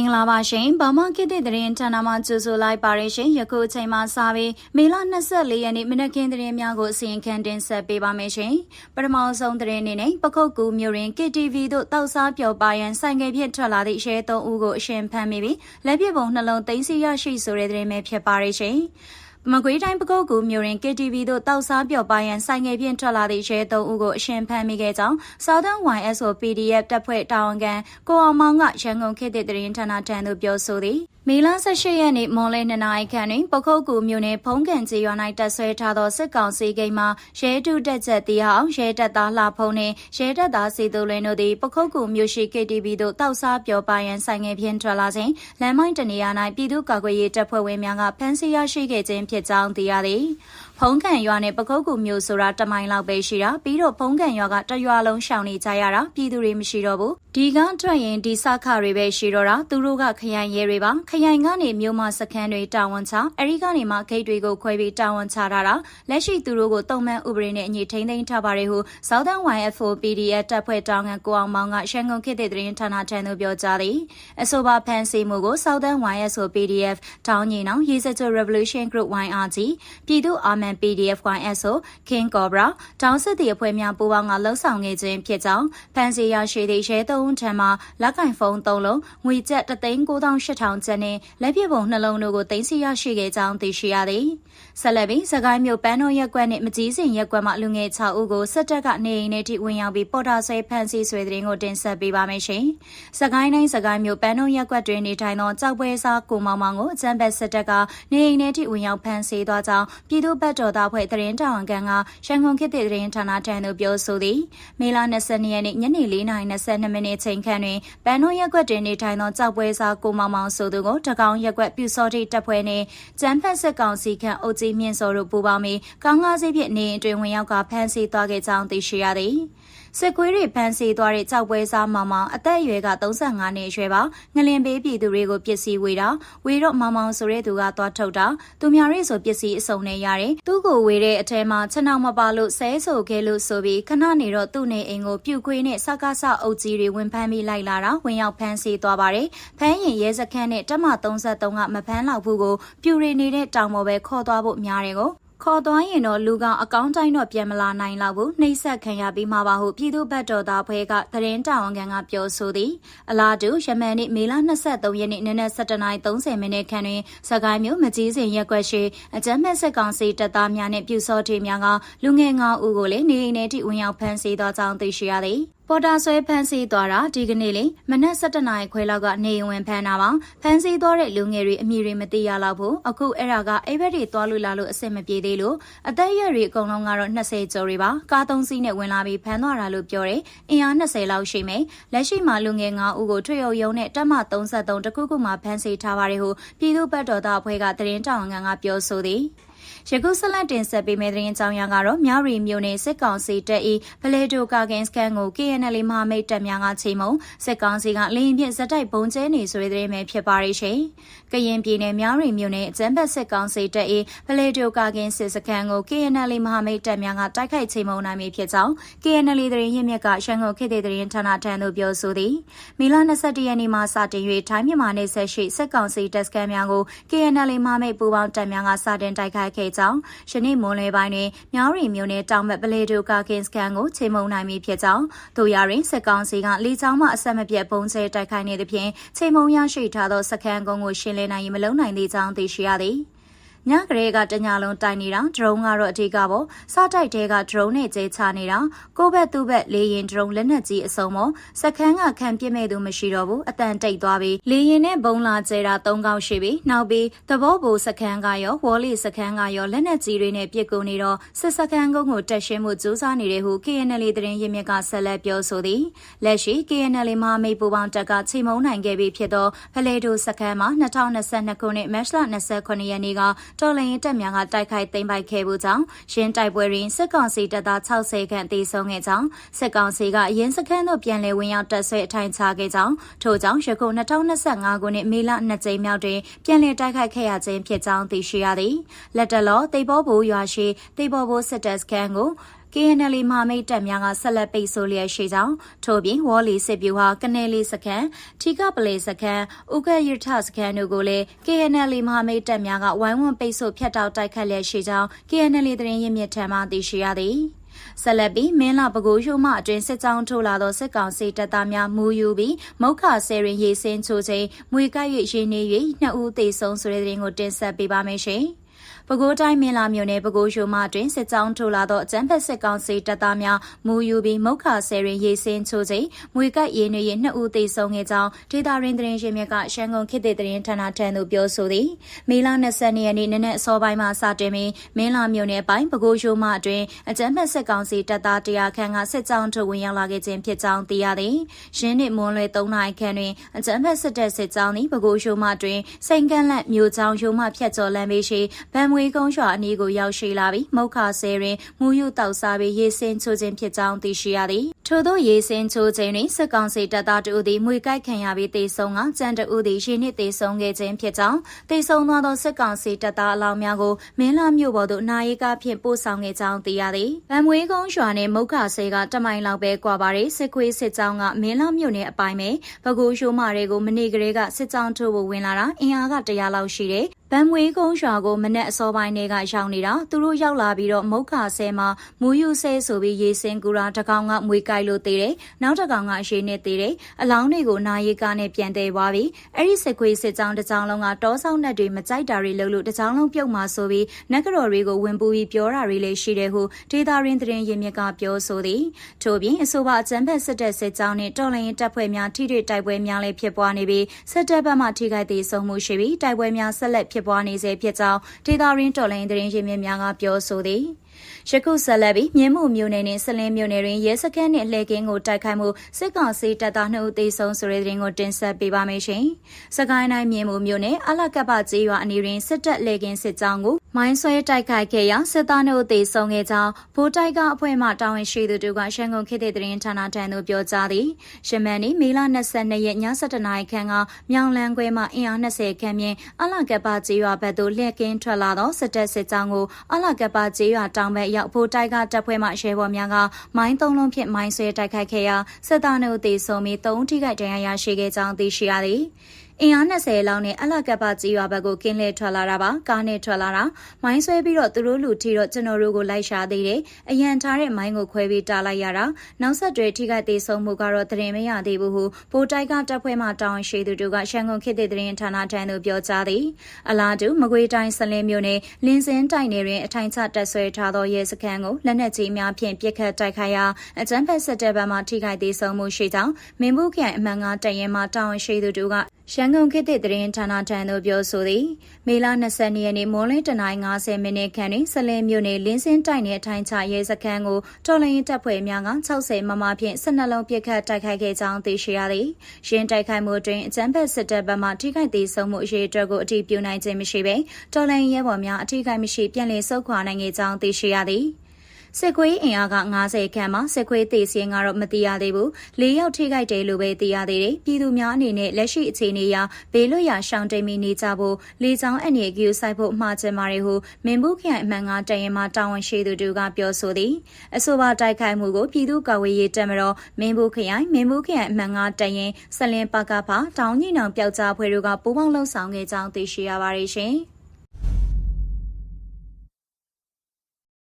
င်္ဂလာပါရှင်။ဘာမှခေတ်သစ်သတင်းဌာနမှကြိုဆိုလိုက်ပါရရှင်။ယခုအချိန်မှစပြီးမေလ24ရက်နေ့မနက်ခင်းသတင်းများကိုအစီရင်ခံတင်ဆက်ပေးပါမယ်ရှင်။ပထမဆုံးသတင်းအနေနဲ့ပခုတ်ကူမြို့ရင်း KTV တို့တောက်စားပျော်ပါရန်ဆိုင်ငယ်ဖြင့်ထွက်လာသည့်ရဲသုံးဦးကိုအရှင်ဖမ်းမိပြီးလက်ပြပုံနှလုံးသိမ်းဆည်းရရှိဆိုတဲ့သတင်းပဲဖြစ်ပါရရှင်။ မကွေးတိုင်းပကုတ်ကူမြို့ရင် KTV တို့တောက်စားပျော်ပါရန်ဆိုင်ငယ်ဖြင့်ထွက်လာသည့်ရဲသုံးဦးကိုအရှင်ဖမ်းမိခဲ့ကြောင်း Southern YSO PDF တပ်ဖွဲ့တာဝန်ခံကိုအောင်မောင်ကရန်ကုန်ခေတ်သစ်သတင်းဌာနထံသို့ပြောဆိုသည်မေလ18ရက်နေ့မွန်လယ်2နာရီခန့်တွင်ပခုတ်ကူမြို့နယ်ဖုံးကန်ကျေးရွာ၌တပ်ဆွဲထားသောစစ်ကောင်စီဂိမ်းမှာရဲတုတက်ချက်တီအောင်ရဲတပ်သားလှဖုံးနှင့်ရဲတပ်သားစီသူလင်းတို့သည်ပခုတ်ကူမြို့ရှိ KTV သို့တောက်စားပျော်ပါရန်ဆိုင်ငယ်ဖြင့်ထွက်လာစဉ်လမ်းမိုင်းတနေရာ၌ပြည်သူ့ကာကွယ်ရေးတပ်ဖွဲ့ဝင်များကဖမ်းဆီးရရှိခဲ့ခြင်းဖြစ်ကြောင်းသိရသည် ဖုံးကန်ရွာနဲ့ပကုတ်ကူမြို့ဆိုတာတမိုင်လောက်ပဲရှိတာပြီးတော့ဖုံးကန်ရွာကတရွာလုံးရှောင်နေကြရတာပြည်သူတွေမရှိတော့ဘူးဒီကထွက်ရင်ဒီစခတွေပဲရှိတော့တာသူတို့ကခရိုင်ရဲတွေပါခရိုင်ကနေမြို့မစခန်းတွေတာဝန်ချအဲဒီကနေမှဂိတ်တွေကိုခွဲပြီးတာဝန်ချထားတာလက်ရှိသူတို့ကိုတုံမှန်ဥပဒေနဲ့အညီထိန်းသိမ်းထားပါတယ်ဟု Southern YFO PDF တပ်ဖွဲ့တောင်းခံကိုအောင်မောင်ကရှန်ကုန်ခေတ်တဲ့သတင်းဌာနထံသို့ပြောကြားသည်အဆိုပါဖန်စီမှုကို Southern YSO PDF တောင်းညီနောင်ရေးစက် Revolution Group YRG ပြည်သူ့အာမန် PDF YSO King Cobra တောင်းစစ်တီအဖွဲ့များပူးပေါင်းကလှုပ်ဆောင်နေခြင်းဖြစ်ကြောင်းဖန်စီရရှိသည့်ရဲသုံးထံမှလက်ကင်ဖုန်း၃လုံးငွေကျပ်3,9800ကျပ်နဲ့လက်ပြပုံနှလုံးတို့ကိုတင်စီရရှိခဲ့ကြောင်းသိရှိရသည်ဆက်လက်ပြီးစကိုင်းမြို့ပန်းတော်ရက်ကွက်နဲ့မကြီးစင်ရက်ကွက်မှလူငယ်6ဦးကိုစစ်တပ်ကနေအိမ်ထဲထိဝင်ရောက်ပြီးပေါ်တာဆွဲဖမ်းဆီးဆွဲတဲ့ရင်ကိုတင်ဆက်ပေးပါမယ်ရှင်စကိုင်းတိုင်းစကိုင်းမြို့ပန်းတော်ရက်ကွက်တွင်နေထိုင်သောကြောက်ပွဲစားကိုမောင်မောင်ကိုအကြမ်းဖက်စစ်တပ်ကနေအိမ်ထဲထိဝင်ရောက်ဖမ်းဆီးသွားကြောင်းပြည်သူ့ဘက်တော်သားဖွဲ့သတင်းတာဝန်ခံကရန်ကုန်ခေတ်သစ်သတင်းဌာနထံသို့ပြောဆိုသည်မေလ22ရက်နေ့ညနေ4:22မိနစ်ချိန်ခန့်တွင်ပန်းတော်ရက်ကွက်တွင်နေထိုင်သောကြောက်ပွဲစားကိုမောင်မောင်ဆိုသူကိုတကောင်ရက်ကွက်ပြူစောတိတပ်ဖွဲ့နှင့်ကျန်းဖက်စစ်ကောင်စီခန့်အုပ်ကြီးမြင့်စောတို့ပူးပေါင်းပြီးကောင်းကားစီးဖြင့်နေအတွင်ဝင်ရောက်ကဖမ်းဆီးသွားခဲ့ကြောင်းသိရှိရသည်စစ်ကွေးတွေဖမ်းဆီးသွားတဲ့ကြောက်ပွဲစားမောင်မောင်အသက်အရွယ်က35နှစ်အရွယ်ပါငလင်ပေးပြည်သူတွေကိုပစ္စည်းဝေတာဝေတော့မောင်မောင်ဆိုတဲ့သူကသွားထုတ်တာသူများရေးဆိုပစ္စည်းအစုံနဲ့ရတယ်သူ့ကိုဝေတဲ့အထဲမှာချက်နောက်မပါလို့ဆဲဆိုခဲ့လို့ဆိုပြီးခဏနေတော့သူ့နေအိမ်ကိုပြူခွေးနဲ့စကားဆအုပ်ကြီးတွေဝင်ဖမ်းပြီးလိုက်လာတာဝင်ရောက်ဖမ်းဆီးသွားပါတယ်ဖမ်းရင်ရဲစခန်းနဲ့တက်မ33ကမဖမ်းလောက်ဘူးကိုပြူရီနေတဲ့တောင်ပေါ်ပဲခေါ်သွားဖို့များတယ်ကို ခေါ်သွားရင်တော့လူကောင်အကောင့်တိုင်းတော့ပြန်မလာနိုင်တော့ဘူးနှိမ့်ဆက်ခံရပြီးမှပါဟုပြည်သူ့ဘက်တော်သားဖွဲ့ကသတင်းတာဝန်ခံကပြောဆိုသည်အလားတူရမန်နေ့မေလ23ရက်နေ့နနက်7:30မိနစ်ခန့်တွင်စကိုင်းမြို့မကြီးစင်ရက်ွက်ရှိအကြမ်းဖက်စစ်ကောင်စီတပ်သားများနှင့်ပြူစောထေများကလူငယ်9ဦးကိုလည်းနေအိမ်ထဲထိဝင်ရောက်ဖမ်းဆီးသောကြောင်းသိရှိရသည် ပေါ်တာဆွဲဖမ်းဆီးသွားတာဒီကနေ့လေမနက်7:00နာရီခွဲလောက်ကနေဝင်ဖမ်းတာပါဖမ်းဆီးသွားတဲ့လူငယ်တွေအမည်တွေမသိရတော့ဘူးအခုအဲ့ဒါကအိဘက်တွေသွားလို့လာလို့အဆင်မပြေသေးလို့အသက်အရွယ်တွေအကုန်လုံးကတော့20ကျော်တွေပါကားသုံးစီးနဲ့ဝင်လာပြီးဖမ်းသွားတာလို့ပြောတယ်အင်အား20လောက်ရှိမယ်လက်ရှိမှာလူငယ်9ဦးကိုထွေရုံရုံနဲ့တက်မ33တခုခုမှဖမ်းဆီးထားပါတယ်ဟုပြည်သူ့ဘက်တော်သားအဖွဲ့ကသတင်းတောင်ငံကပြောဆိုသည် ယခုဆက်လက်တင်ဆက်ပေးမယ့်သတင်းအကြောင်းအရာကတော့မြရီမြို့နယ်စစ်ကောင်စီတပ်၏ဖလေတိုကာကင်စကန်ကို KNL မဟာမိတ်တပ်များကချိန်မုံစစ်ကောင်စီကလေရင်ဖြင့်ဇက်တိုက်ပုံကျဲနေဆိုတဲ့သတင်းပဲဖြစ်ပါရဲ့ရှင်။ကရင်ပြည်နယ်မြရီမြို့နယ်အကြမ်းဖက်စစ်ကောင်စီတပ်၏ဖလေတိုကာကင်စစ်စခန်းကို KNL မဟာမိတ်တပ်များကတိုက်ခိုက်ချိန်မုံနိုင်ပြီဖြစ်ကြောင်း KNL သတင်းရင်းမြစ်ကရှန်ကုန်ခေတ်တဲ့သတင်းဌာနထံသို့ပြောဆိုသည်။မီလ22ရက်နေ့မှစတင်၍ထိုင်းမြန်မာနယ်ဆက်ရှိစစ်ကောင်စီတပ်စခန်းများကို KNL မဟာမိတ်ပူးပေါင်းတပ်များကစတင်တိုက်ခိုက်ခဲ့ကြောင်းယနေ့မွန်လွယ်ပိုင်းတွင်မြောင်းရီမြို့နယ်တောင်ဘက်ပလေတိုကာကင်စကန်ကိုချိန်မုံနိုင်ပြီဖြစ်ကြောင်းတို့ရရင်စစ်ကောင်စီကလေကြောင်းမှအဆက်မပြတ်ပုံကျဲတိုက်ခိုက်နေသဖြင့်ချိန်မုံရရှိထားသောစခန်းကုန်းကိုရှင်းလင်းနိုင်ရင်မလုံနိုင်သေးကြောင်းသိရှိရသည်။ ညကလေးကတညာလုံးတိုင်နေတာဒရုန်းကတော့အထူးကပေါ့စတိုက်တဲကဒရုန်းနဲ့ကျဲချနေတာကိုဘက်သူ့ဘက်လေရင်ဒရုန်းလက်နက်ကြီးအစုံပေါ့စခန်းကခံပြစ်မဲ့သူမရှိတော့ဘူးအတန်တိတ်သွားပြီလေရင်နဲ့ဘုံလာကျဲတာ၃កောက်ရှိပြီနောက်ပြီးသဘောဘူစခန်းကရောဝေါ်လီစခန်းကရောလက်နက်ကြီးတွေနဲ့ပြစ်ကုန်နေတော့စစ်စခန်းကုန်းကိုတက်ရှင်းမှုစူးစမ်းနေတယ်ဟု KNL သတင်းရင်းမြစ်ကဆက်လက်ပြောဆိုသည်လက်ရှိ KNL မှာမိပူပေါင်းတက်ကချိန်မုံနိုင်ခဲ့ပြီဖြစ်သောဖလေတိုစခန်းမှာ2022ခုနှစ်မတ်လ29ရက်နေ့ကတော်လှန်ရေးတပ်များကတိုက်ခိုက်သိမ်းပိုက်ခဲ့မှုကြောင့်ရင်းတိုက်ပွဲတွင်စစ်ကောင်စီတပ်သား60ခန့်သေဆုံးခဲ့ကြောင်းစစ်ကောင်စီကအရင်စခန်းသို့ပြန်လည်ဝင်ရောက်တပ်ဆွဲအထိုင်ချခဲ့ကြောင်းထို့ကြောင့်ယခု2025ခုနှစ်မေလ2ကြိမ်မြောက်တွင်ပြန်လည်တိုက်ခိုက်ခဲ့ရခြင်းဖြစ်ကြောင်းသိရှိရသည်လက်တလောသိဘောဘူရွာရှိသိဘောဘူစစ်တပ်စခန်းကို KNL မဟာမိတ်တပ်များကဆက်လက်ပိတ်ဆို့လျက်ရှိကြောင်းထို့ပြင်ဝေါ်လီစစ်ဗျူဟာကနေလီစခန်းထီကပလေစခန်းဥကရထစခန်းတို့ကိုလည်း KNL မဟာမိတ်တပ်များကဝိုင်းဝန်းပိတ်ဆို့ဖျက်တောက်တိုက်ခတ်လျက်ရှိကြောင်း KNL သတင်းရင်းမြစ်ထံမှသိရှိရသည်ဆက်လက်ပြီးမင်းလာပကိုးရှိုးမှအတွင်စစ်ကြောင်းထိုးလာသောစစ်ကောင်စီတပ်သားများမူယူပြီးမုတ်ခဆယ်ရင်ရေးစင်းချိုချိန်မွေကိုက်၍ရင်းနေ၍နှစ်ဦးသေဆုံးဆိုတဲ့သတင်းကိုတင်ဆက်ပေးပါမယ်ရှင်။ ပဲခူးတိုင်းမင်းလာမြို့နယ်ပဲခူးရှိုးမှတွင်စစ်ကြောင်းထိုးလာသောအကြမ်းဖက်စစ်ကောင်စီတပ်သားများမူယူပြီးမုတ်ခါဆယ်ရင်ရေးစင်းချိုချိန်မွေကပ်ရင်းနေရင်နှစ်ဦးသေဆုံးခဲ့ကြောင်းဒေတာရင်းသတင်းရှင်မြက်ကရှမ်းကုန်ခေတ်သစ်သတင်းဌာနထံသို့ပြောဆိုသည်မေလ20ရက်နေ့နနက်အစောပိုင်းမှာစတင်ပြီးမင်းလာမြို့နယ်ပိုင်းပဲခူးရှိုးမှတွင်အကြမ်းဖက်စစ်ကောင်စီတပ်သားတရားခန့်ကစစ်ကြောင်းထိုးဝင်ရောက်လာခဲ့ခြင်းဖြစ်ကြောင်းသိရသည်ရင်းနှင့်မွန်းလွယ်3နာရီခန့်တွင်အကြမ်းဖက်စစ်တပ်စစ်ကြောင်းသည်ပဲခူးရှိုးမှတွင်စိန်ကန့်လက်မြို့ကြောင်းရုံမှဖြတ်ကျော်လမ်းဘေးရှိဗန်မွေကုန်းရွာအနီးကိုရောက်ရှိလာပြီးမုတ်ခဆဲတွင်မူယူတောက်စားပြီးရေစင်းချိုးခြင်းဖြစ်ကြောင်းသိရှိရသည် ထို့သောရေစင်းချိုးခြင်းတွင်စစ်ကောင်စီတပ်သားတို့သည်မွေကိုက်ခံရပြီးတေဆုံးကကြံတဦးသည်ရေနစ်တေဆုံးခဲ့ခြင်းဖြစ်ကြောင်းတေဆုံးသွားသောစစ်ကောင်စီတပ်သားအလောင်းများကိုမင်းလာမြို့ပေါ်သို့နာရီကဖြင့်ပို့ဆောင်ခဲ့ကြောင်းသိရသည်ဗန်မွေကုန်းရွာနှင့်မုတ်ခဆဲကတမိုင်လောက်ပဲကွာပါရီစစ်ခွေးစစ်ကြောင်းကမင်းလာမြို့နယ်အပိုင်းပဲဘကိုးရှိုးမာတွေကိုမနေ့ကလေးကစစ်ကြောင်းထိုးဖို့ဝင်လာတာအင်အားက100လောက်ရှိတယ်ဗန်မွေကုန်းရွာကိုမနက်အစောပိုင်းတွေကရောက်နေတာသူတို့ရောက်လာပြီးတော့မုတ်ခါဆဲမှာမူယူဆဲဆိုပြီးရေစင်ကူရာတကောင်ကမွေကြိုက်လို့သေးတယ်နောက်တကောင်ကအရှိနဲ့သေးတယ်အလောင်းတွေကိုနာရီကားနဲ့ပြန်သေးသွားပြီအဲ့ဒီစစ်ခွေးစစ်ကြောင်းတစ်ကြောင်းလုံးကတောဆောင်နဲ့တွေမကြိုက်တာတွေလို့လို့တစ်ကြောင်းလုံးပြုတ်มาဆိုပြီးနက်ကြော်တွေကိုဝင်ပူပြီးပြောတာတွေလည်းရှိတယ်ဟုဒေတာရင်းသတင်းရင်းမြစ်ကပြောဆိုသည်ထို့ပြင်အဆိုပါအကြမ်းဖက်စစ်တပ်စစ်ကြောင်းနဲ့တော်လှန်ရေးတပ်ဖွဲ့များထိတွေ့တိုက်ပွဲများလည်းဖြစ်ပွားနေပြီးစစ်တပ်ဘက်မှထိခိုက်သေးဆုံးမှုရှိပြီးတိုက်ပွဲများဆက်လက်ဖြစ်ပွားနေစေဖြစ်ကြောင်းဒေတာရင်းတော်လိုင်းသတင်းရင်းမြစ်များကပြောဆိုသည် ယခုဆက်လက်ပြီးမြင်းမှုမြို့နယ်နဲ့ဆလင်းမြို့နယ်တွင်ရဲစခန်းနှင့်လှည့်ကင်းကိုတိုက်ခိုက်မှုစစ်ကောင်စီတပ်သား2ဦးသေဆုံးဆိုတဲ့သတင်းကိုတင်ဆက်ပေးပါမယ်ရှင်။စကိုင်းတိုင်းမြင်းမှုမြို့နယ်အလကပ္ပကျေးရွာအနီးတွင်စစ်တပ်လှည့်ကင်းစစ်ကြောင်းကိုမိုင်းဆွဲတိုက်ခိုက်ခဲ့ရာစစ်သား2ဦးသေဆုံးခဲ့ကြောင်းဗိုလ်တိုက်ကအဖွဲ့မှတာဝန်ရှိသူတို့ကရှမ်းကုန်ခေတ်သစ်သတင်းဌာနထံသို့ပြောကြားသည်။ရှမန်နီမေလ22ရက်ည7:00နာရီခန့်ကမြောင်လန်းခွဲမှအင်အား20ခန့်မြင့်အလကပ္ပကျေးရွာဘက်သို့လှည့်ကင်းထွက်လာသောစစ်တပ်စစ်ကြောင်းကိုအလကပ္ပကျေးရွာတောင်ဘက်ရောက်ဖို့တိုက်ကတပ်ဖွဲ့မှရဲဘော်များကမိုင်းသုံးလုံးဖြင့်မိုင်းဆွဲတိုက်ခိုက်ခဲ့ရာစစ်သားနှုတ်သေဆုံးပြီး၃ထိခိုက်ဒဏ်ရာရရှိခဲ့ကြောင်းသိရှိရသည်။ အင်အား20လောက်နဲ့အလကပ်ပကြီးရွာဘက်ကိုကင်းလဲထွက်လာတာပါကားနဲ့ထွက်လာတာမိုင်းဆွဲပြီးတော့သူတို့လူထီတော့ကျွန်တော်တို့ကိုလိုက်ရှာသေးတယ်အရန်ထားတဲ့မိုင်းကိုခွဲပြီးတားလိုက်ရတာနောက်ဆက်တွဲထိခိုက်သေးဆုံးမှုကတော့သတင်းမရသေးဘူးဟုပိုတိုက်ကတပ်ဖွဲ့မှတောင်းရှိသူတို့ကရှန်ကုန်ခေတ်သစ်သတင်းဌာနထံသို့ပြောကြားသည်အလားတူမကွေးတိုင်းဆလင်းမြို့နယ်လင်းစင်းတိုင်နယ်တွင်အထိုင်ချတပ်ဆွဲထားသောရဲစခန်းကိုလက်နက်ကြီးများဖြင့်ပစ်ခတ်တိုက်ခိုက်ရာအကြမ်းဖက်စစ်တပ်ဘက်မှထိခိုက်သေးဆုံးမှုရှိကြောင်းမင်းဘူးခိုင်အမှန်ကတရင်မှတောင်းရှိသူတို့ကရန်ကုန်ခေတ်သစ်သတင်းဌာနထံသို့ပြောဆိုသည်မေလ20ရက်နေ့မွန်းလင်းတနိုင်း90မိနစ်ခန့်တွင်ဆလင်းမြို့နယ်လင်းစင်းတိုက်နယ်အထိုင်ချရဲစခန်းကိုတော်လှန်ရေးတပ်ဖွဲ့များက60မမဖြင့်12လုံးပစ်ခတ်တိုက်ခိုက်ခဲ့ကြောင်းသိရှိရသည်ရင်းတိုက်ခိုက်မှုတွင်အကြမ်းဖက်စစ်တပ်ဘက်မှထိခိုက်သေးဆုံးမှုအရေးအတွက်ကိုအတိပြုနိုင်ခြင်းမရှိဘဲတော်လှန်ရေးရဲဘော်များအထိခိုက်မရှိပြန်လည်ဆုတ်ခွာနိုင်ခဲ့ကြောင်းသိရှိရသည် စစ်ခွေးအင်အားက90ခန့်မှာစစ်ခွေးတေစင်းကတော့မသိရသေးဘူး။၄ယောက်ထိခိုက်တယ်လို့ပဲသိရသေးတယ်။ပြည်သူများအနေနဲ့လက်ရှိအခြေအနေအရဘေးလွတ်ရာရှောင်တိမ်မီနေကြဖို့လေချောင်းအနေကူဆိုင်ဖို့မှာချင်ပါတယ်ဟုမင်းဘူးခရိုင်အမှန်ကတရင်မှာတာဝန်ရှိသူတို့ကပြောဆိုသည်။အဆိုပါတိုက်ခိုက်မှုကိုပြည်သူ့ကာကွယ်ရေးတပ်မတော်မင်းဘူးခရိုင်မင်းဘူးခရိုင်အမှန်ကတရင်ဆလင်ပကဖတောင်းညိနောင်ပျောက်ကြားဖွဲ့တို့ကပူးပေါင်းလှုပ်ဆောင်ခဲ့ကြောင်းသိရှိရပါတယ်ရှင်။